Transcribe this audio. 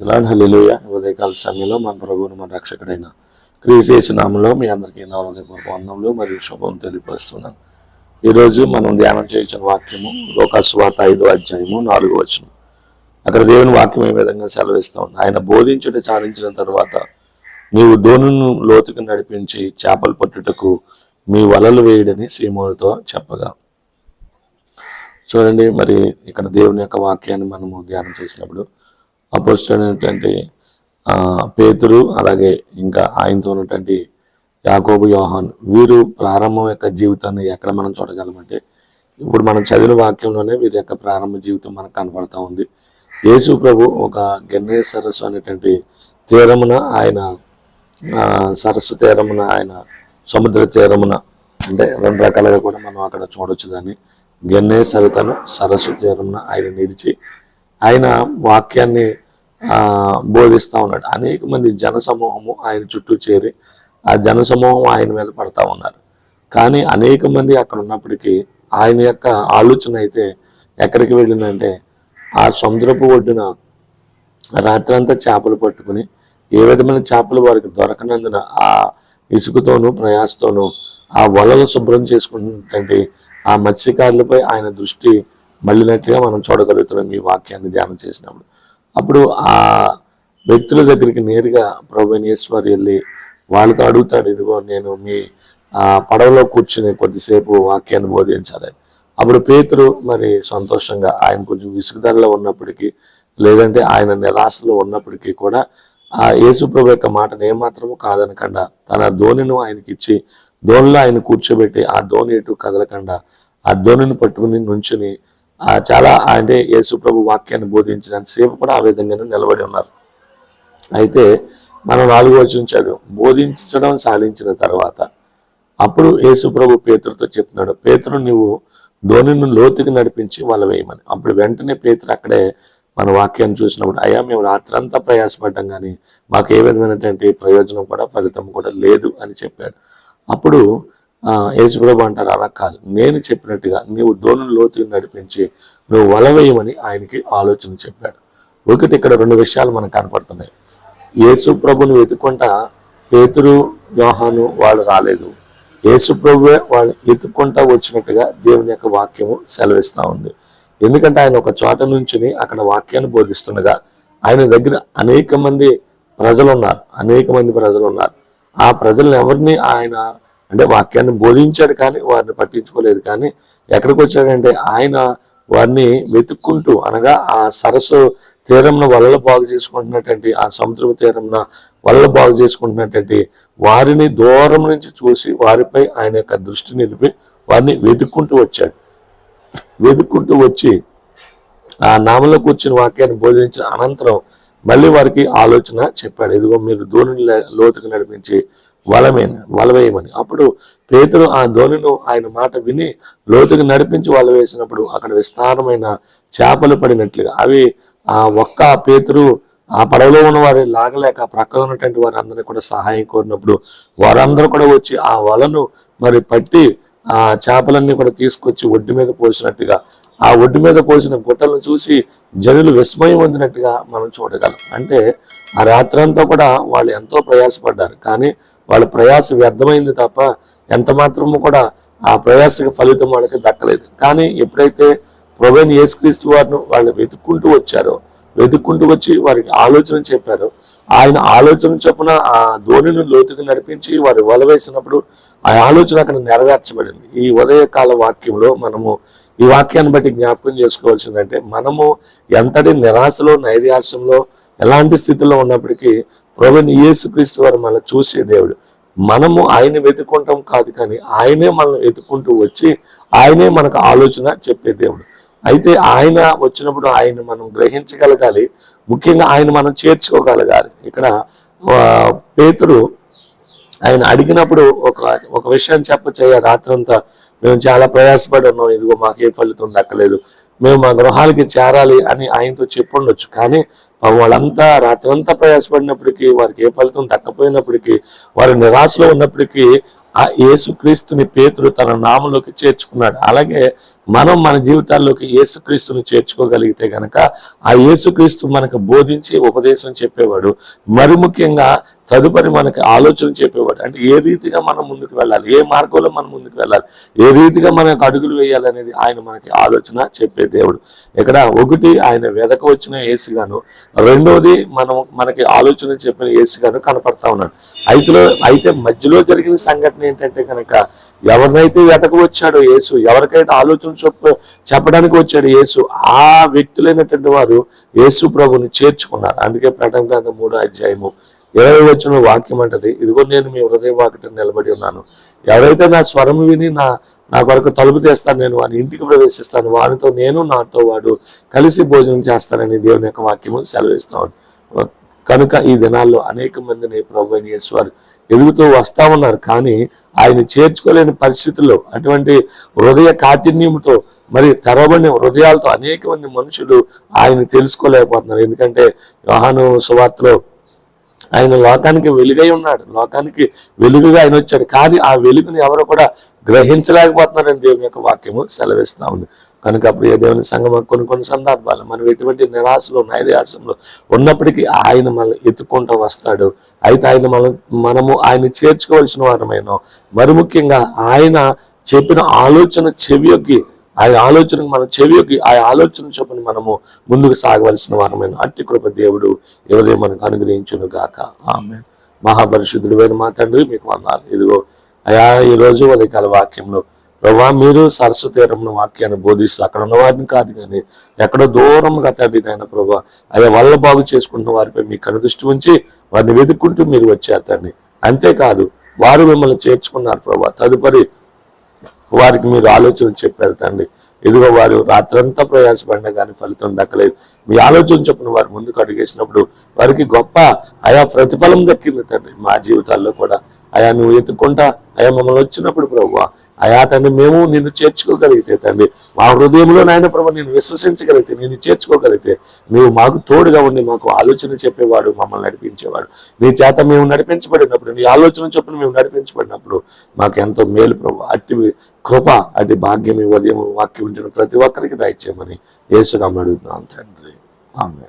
ఇలాంటి హలిలోయ ఉదయకాల సమయంలో మన ప్రభువును మన రక్షకుడైన క్రీసేసు నామంలో మీ అందరికీ నా హృదయపూర్వక మరియు శుభం తెలియపరుస్తున్నాను. ఈరోజు మనం ధ్యానం చేయించిన వాక్యము లోకాస్వాత ఐదో అధ్యాయము నాలుగో వచనం. అక్కడ దేవుని వాక్యం ఏ విధంగా సెలవిస్తా ఉంది? ఆయన బోధించుట చాలించిన తర్వాత నీవు దోణును లోతుకు నడిపించి చేపలు పట్టుటకు మీ వలలు వేయడని సీమోనితో చెప్పగా. చూడండి మరి ఇక్కడ దేవుని యొక్క వాక్యాన్ని మనము ధ్యానం చేసినప్పుడు అపోజిట్ పేతురు అలాగే ఇంకా ఆయనతో ఉన్నటువంటి యాకోబు యోహాన్ వీరు ప్రారంభం యొక్క జీవితాన్ని ఎక్కడ మనం చూడగలమంటే ఇప్పుడు మనం చదివిన వాక్యంలోనే వీరి యొక్క ప్రారంభ జీవితం మనకు కనపడతా ఉంది. యేసు ప్రభు ఒక గన్నే సరస్సు అనేటువంటి తీరమున ఆయన సరస్సు తీరమున ఆయన సముద్ర తీరమున అంటే రెండు రకాలుగా కూడా మనం అక్కడ చూడొచ్చు దాన్ని గెన్నే సరితను సరస్సు తీరమున ఆయన నిలిచి ఆయన వాక్యాన్ని బోధిస్తూ ఉన్నాడు. అనేక మంది జన సమూహము ఆయన చుట్టూ చేరి ఆ జన సమూహం ఆయన మీద పడతా ఉన్నారు. కానీ అనేక మంది అక్కడ ఉన్నప్పటికీ ఆయన యొక్క ఆలోచన అయితే ఎక్కడికి వెళ్ళిందంటే ఆ సముద్రపు ఒడ్డున రాత్రంతా చేపలు పట్టుకుని ఏ విధమైన చేపలు వారికి దొరకనందున ఆ ఇసుకతోనూ ప్రయాసతోనూ ఆ వలలు శుభ్రం చేసుకుంటుంటే ఆ మత్స్యకారులపై ఆయన దృష్టి మళ్ళినట్లుగా మనం చూడగలుగుతున్నాం ఈ వాక్యాన్ని ధ్యానం చేసినప్పుడు. అప్పుడు ఆ వ్యక్తుల దగ్గరికి నేరుగా ప్రభునేశ్వర్ వెళ్ళి వాళ్ళతో అడుగుతాడు ఇదిగో నేను మీ పడవలో కూర్చుని కొద్దిసేపు వాక్యాన్ని బోధించాలని. అప్పుడు పేతురు మరి సంతోషంగా ఆయన కొంచెం విసుగుదలలో ఉన్నప్పటికీ లేదంటే ఆయన నిరాశలో ఉన్నప్పటికీ కూడా ఆ యేసుప్రభు యొక్క మాటను ఏమాత్రము కాదనకుండా తన ధోనిను ఆయనకి ఇచ్చి ధోనిలో ఆయన కూర్చోబెట్టి ఆ ధోని ఎటు కదలకుండా ఆ ధోనిని పట్టుకుని నుంచుని చాలా అంటే యేసుప్రభు వాక్యాన్ని బోధించినంత సేపు కూడా ఆ విధంగానే నిలబడి ఉన్నారు. అయితే మనం నాలుగు వచ్చిన బోధించడం సాధించిన తర్వాత అప్పుడు యేసుప్రభు పేతురుతో చెప్తున్నాడు పేతురు నువ్వు ధోనిని లోతుకి నడిపించి వాళ్ళ వేయమని. అప్పుడు వెంటనే పేతురు అక్కడే మన వాక్యాన్ని చూసినప్పుడు అయ్యా మేము రాత్రంతా ప్రయాసపడ్డాం కానీ మాకు ఏ విధమైనటువంటి ప్రయోజనం కూడా ఫలితం కూడా లేదు అని చెప్పాడు. అప్పుడు యేసుప్రభు అంటారు అలా కాదు. నేను చెప్పినట్టుగా నీవు దోణులు లోతు నడిపించి నువ్వు వల వేయమని ఆయనకి ఆలోచన చెప్పాడు. ఒకటి ఇక్కడ రెండు విషయాలు మనకు కనపడుతున్నాయి. యేసు ప్రభుని వెతుక్కుంటా పేతురు యోహాను వాళ్ళు రాలేదు. యేసు ప్రభువే వాళ్ళు ఎత్తుక్కుంటా వచ్చినట్టుగా దేవుని యొక్క వాక్యము సెలవిస్తూ ఉంది. ఎందుకంటే ఆయన ఒక చోట నుంచుని అక్కడ వాక్యాన్ని బోధిస్తుండగా ఆయన దగ్గర అనేక మంది ప్రజలు ఉన్నారు అనేక మంది ప్రజలు ఉన్నారు ఆ ప్రజలను ఎవరిని ఆయన అంటే వాక్యాన్ని బోధించాడు కానీ వారిని పట్టించుకోలేదు. కానీ ఎక్కడికి వచ్చాడంటే ఆయన వారిని వెతుక్కుంటూ అనగా ఆ సరస్సు తీరంను వలలు బాగు చేసుకుంటున్నటువంటి ఆ సముద్రపు తీరంన వలలు బాగు చేసుకుంటున్నటువంటి వారిని దూరం నుంచి చూసి వారిపై ఆయన యొక్క దృష్టి నిలిపి వారిని వెతుక్కుంటూ వచ్చాడు. వెతుక్కుంటూ వచ్చి ఆ నామలో కూర్చుని వాక్యాన్ని బోధించిన అనంతరం మళ్ళీ వారికి ఆలోచన చెప్పాడు. ఇదిగో మీరు ధోనిని లోతుకు నడిపించి వలమేన వలవేయమని. అప్పుడు పేతురు ఆ ధోనిను ఆయన మాట విని లోతుకు నడిపించి వల వేసినప్పుడు అక్కడ విస్తారమైన చేపలు పడినట్లుగా. అవి ఆ ఒక్క పేతురు ఆ పడవలో ఉన్న వారి లాగలేక ప్రక్కన ఉన్నటువంటి వారందరినీ కూడా సహాయం కోరినప్పుడు వారందరూ కూడా వచ్చి ఆ వలను మరి పట్టి ఆ చేపలన్నీ కూడా తీసుకొచ్చి ఒడ్డు మీద పోసినట్టుగా ఆ ఒడ్డు మీద పోసిన గుట్టలను చూసి జనులు విస్మయం పొందినట్టుగా మనం చూడగలం. అంటే ఆ రాత్రంతా కూడా వాళ్ళు ఎంతో ప్రయాసపడ్డారు. కానీ వాళ్ళ ప్రయాస వ్యర్థమైంది తప్ప ఎంత మాత్రము కూడా ఆ ప్రయాసకి ఫలితం వాళ్ళకి దక్కలేదు. కానీ ఎప్పుడైతే ప్రొవైన్ యేసుక్రీస్తు వారిని వాళ్ళు వెతుక్కుంటూ వచ్చారో వెతుక్కుంటూ వచ్చి వారికి ఆలోచన చెప్పారు ఆయన ఆలోచన చొప్పున ఆ ధోనిని లోతుకు నడిపించి వారు వల వేసినప్పుడు ఆ ఆలోచన అక్కడ నెరవేర్చబడింది. ఈ ఉదయకాల వాక్యంలో మనము ఈ వాక్యాన్ని బట్టి జ్ఞాపకం చేసుకోవాల్సిందంటే మనము ఎంతటి నిరాశలో నైరాశ్యంలో ఎలాంటి స్థితిలో ఉన్నప్పటికీ ప్రభుని యేసుక్రీస్తు వారు మనల్ని చూసే దేవుడు. మనము ఆయన వెతుక్కుంటాం కాదు కానీ ఆయనే మనం వెతుక్కుంటూ వచ్చి ఆయనే మనకు ఆలోచన చెప్పే దేవుడు. అయితే ఆయన వచ్చినప్పుడు ఆయన మనం గ్రహించగలగాలి. ముఖ్యంగా ఆయన మనం చేర్చుకోగలగాలి. ఇక్కడ పేతుడు పేతురు ఆయన అడిగినప్పుడు ఒక ఒక విషయం చెప్పచ్చయ్యా రాత్రంతా. మేము చాలా ప్రయాసపడి ఉన్నాం ఇదిగో మాకే ఫలితం దక్కలేదు. మేము మా గృహాలకి చేరాలి అని ఆయనతో చెప్పుండొచ్చు. కానీ వాళ్ళంతా రాత్రంతా ప్రయాసపడినప్పటికీ వారికి ఏ ఫలితం దక్కపోయినప్పటికీ వారు నిరాశలో ఉన్నప్పటికీ ఆ యేసుక్రీస్తుని పేతురు తన నామంలోకి చేర్చుకున్నాడు. అలాగే మనం మన జీవితాల్లోకి యేసుక్రీస్తుని చేర్చుకోగలిగితే గనక ఆ యేసుక్రీస్తు మనకు బోధించి ఉపదేశం చెప్పేవాడు. మరి ముఖ్యంగా తదుపరి మనకి ఆలోచన చెప్పేవాడు. అంటే ఏ రీతిగా మనం ముందుకు వెళ్ళాలి? ఏ మార్గంలో మనం ముందుకు వెళ్ళాలి? ఏ రీతిగా మనకు అడుగులు వేయాలనేది ఆయన మనకి ఆలోచన చెప్పే దేవుడు. ఇక్కడ ఒకటి ఆయన వెదక వచ్చిన ఏసుగాను రెండోది మనం మనకి ఆలోచన చెప్పిన ఏసుగాను కనపడతా ఉన్నాడు. అయితే అయితే మధ్యలో జరిగిన సంఘటన ఏంటంటే కనుక ఎవరినైతే వెతక వచ్చాడో యేసు ఎవరికైతే ఆలోచన చెప్ప చెప్పడానికి వచ్చాడు యేసు ఆ వ్యక్తులైనటువంటి వారు యేసు ప్రభుని చేర్చుకున్నారు. అందుకే ప్రకటన గ్రంథం మూడో అధ్యాయము ఇరవై వచ్చిన వాక్యం అంటది ఇదిగో నేను మీ హృదయ వాకిట నిలబడి ఉన్నాను. ఎవరైతే నా స్వరం విని నా నా కొరకు తలుపు తెస్తాను నేను వాని ఇంటికి ప్రవేశిస్తాను. వానితో నేను నాతో వాడు కలిసి భోజనం చేస్తానని దేవుని యొక్క వాక్యము సెలవిస్తాను కనుక ఈ దినాల్లో అనేక మందిని ప్రభు అయిన ఎదుగుతూ వస్తా ఉన్నారు. కానీ ఆయన చేర్చుకోలేని పరిస్థితుల్లో అటువంటి హృదయ కాఠిన్యంతో మరి తెరవబడిన హృదయాలతో అనేక మంది మనుషులు ఆయన తెలుసుకోలేకపోతున్నారు. ఎందుకంటే యోహాను సువార్తలో ఆయన లోకానికి వెలుగై ఉన్నాడు. లోకానికి వెలుగుగా ఆయన వచ్చాడు. కానీ ఆ వెలుగుని ఎవరు కూడా గ్రహించలేకపోతున్నారని దేవుని యొక్క వాక్యము సెలవిస్తా ఉంది. కనుక ప్రియ దేవుని సంగమ కొన్ని కొన్ని సందర్భాలు మనం ఎటువంటి నిరాశలో నైరాశంలో ఉన్నప్పటికీ ఆయన మనల్ని ఎత్తుకుంటూ వస్తాడు. అయితే ఆయన మనం మనము ఆయన చేర్చుకోవాల్సిన వారమైన మరి ముఖ్యంగా ఆయన చెప్పిన ఆలోచన చెవి యొక్క ఆ ఆలోచనకు మన చెవికి ఆ ఆలోచన చొప్పున మనము ముందుకు సాగవలసిన వారమైన అట్టి కృప దేవుడు ఎవరే మనకు అనుగ్రహించును గాక. ఆమె మహాపరిశుద్ధుడు మా తండ్రి మీకు అన్నారు ఇదిగో అయా ఈ రోజు ఉదయకాల వాక్యంలో ప్రభా మీరు సరస్సు తీరంలో వాక్యాన్ని బోధిస్తూ అక్కడ ఉన్నవారిని కాదు కానీ ఎక్కడో దూరంగా తండ్రి నాయన ప్రభా అయ్యా వల్ల బాగు చేసుకుంటున్న వారిపై మీ కనుదృష్టి ఉంచి వారిని వెతుక్కుంటూ మీరు వచ్చారు తండ్రి. అంతేకాదు వారు మిమ్మల్ని చేర్చుకున్నారు ప్రభా. తదుపరి వారికి మీరు ఆలోచన చెప్పారు తండ్రి. ఇదిగో వారు రాత్రంతా ప్రయాసపడినా కానీ ఫలితం దక్కలేదు. మీ ఆలోచన చొప్పున వారు ముందుకు అడిగేసినప్పుడు వారికి గొప్ప ఆయా ప్రతిఫలం దక్కింది తండ్రి. మా జీవితాల్లో కూడా అయా నువ్వు ఎత్తుకుంటా అయా మమ్మల్ని వచ్చినప్పుడు ప్రభు అయా తండ్రి మేము నిన్ను చేర్చుకోగలిగితే తండ్రి. మా హృదయంలో నాయన ప్రభు నేను విశ్వసించగలిగితే నేను చేర్చుకోగలిగితే నీవు మాకు తోడుగా ఉండి మాకు ఆలోచన చెప్పేవాడు మమ్మల్ని నడిపించేవాడు. నీ చేత మేము నడిపించబడినప్పుడు నీ ఆలోచన చొప్పున మేము నడిపించబడినప్పుడు మాకు ఎంతో మేలు ప్రభు. అట్టి కృప అట్టి భాగ్యం ఉదయం వాక్యం ఉంటున్న ప్రతి ఒక్కరికి దయచేయమని యేసునామని అడుగుతున్నాం తండ్రి. ఆమె